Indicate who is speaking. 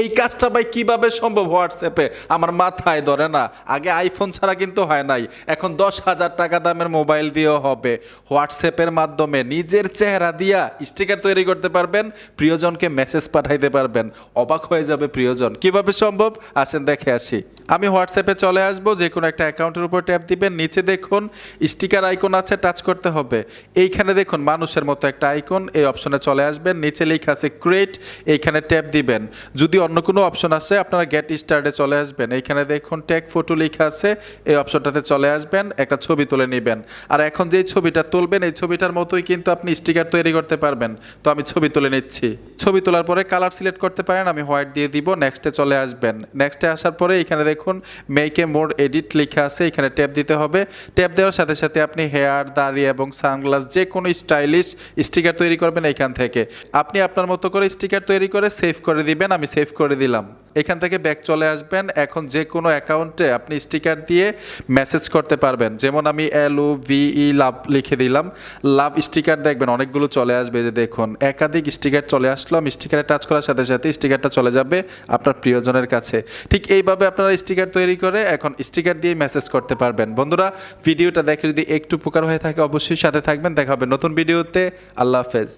Speaker 1: এই কাজটা ভাই কীভাবে সম্ভব হোয়াটসঅ্যাপে? আমার মাথায় ধরে না। আগে আইফোন ছাড়া কিন্তু হয় নাই। এখন দশ হাজার টাকা দামের মোবাইল দিয়েও হবে। হোয়াটসঅ্যাপের মাধ্যমে নিজের চেহারা দিয়া স্টিকার তৈরি করতে পারবেন, প্রিয়জনকে মেসেজ পাঠাইতে পারবেন। অবাক হয়ে যাবে প্রিয়জন। কীভাবে সম্ভব? আসেন দেখে আসি। আমি হোয়াটসঅ্যাপে চলে আসব যে কোনো একটা অ্যাকাউন্টের উপর ট্যাপ দিবেন, নিচে দেখুন, স্টিকার আইকন আছে, টাচ করতে হবে। এইখানে দেখুন, মানুষের মতো একটা আইকন, এই অপশনে চলে আসবেন, নিচে লেখা আছে ক্রিয়েট এইখানে ট্যাপ দিবেন। যদি অন্য কোনো অপশন আছে? আপনারা গেট স্টার্টে চলে আসবেন। এইখানে দেখুন ট্যাগ ফটো লেখা আছে। এই অপশনটাতে চলে আসবেন, একটা ছবি তুলে নেবেন। আর এখন যেই ছবিটা তুলবেন, এই ছবিটার মতোই কিন্তু আপনি স্টিকার তৈরি করতে পারবেন। তো আমি ছবি তুলে নিচ্ছি। ছবি তোলার পরে কালার সিলেক্ট করতে পারেন, আমি হোয়াইট দিয়ে দিব নেক্সটে চলে আসবেন। নেক্সটে আসার পরে এখানে দেখুন মেকে মোর এডিট লেখা আছে, এখানে ট্যাপ দিতে হবে। ট্যাপ দেওয়ার সাথে সাথে আপনি হেয়ার দাড়ি এবং সানগ্লাস যে কোনো স্টাইলিশ স্টিকার তৈরি করবেন এখান থেকে। আপনি আপনার মতো করে স্টিকার তৈরি করে সেভ করে দিবেন, আমি সেভ করে দিলাম। এখান থেকে ব্যাক চলে আসবেন। এখন যে কোনো অ্যাকাউন্টে আপনি স্টিকার দিয়ে মেসেজ করতে পারবেন। যেমন আমি এল ও ভিই লাভ লিখে দিলাম। লাভ স্টিকার দেখবেন, অনেকগুলো চলে আসবে যে দেখুন। একাধিক স্টিকার চলে আসলো। আমি স্টিকারে টাচ করার সাথে সাথে স্টিকারটা চলে যাবে আপনার প্রিয়জনের কাছে। ঠিক এইভাবে আপনারা স্টিকার তৈরি করে এখন স্টিকার দিয়ে মেসেজ করতে পারবেন। বন্ধুরা ভিডিওটা দেখে যদি একটু উপকার হয়ে থাকে, অবশ্যই সাথে থাকবেন। দেখা হবে নতুন ভিডিওতে আল্লাহ হাফেজ।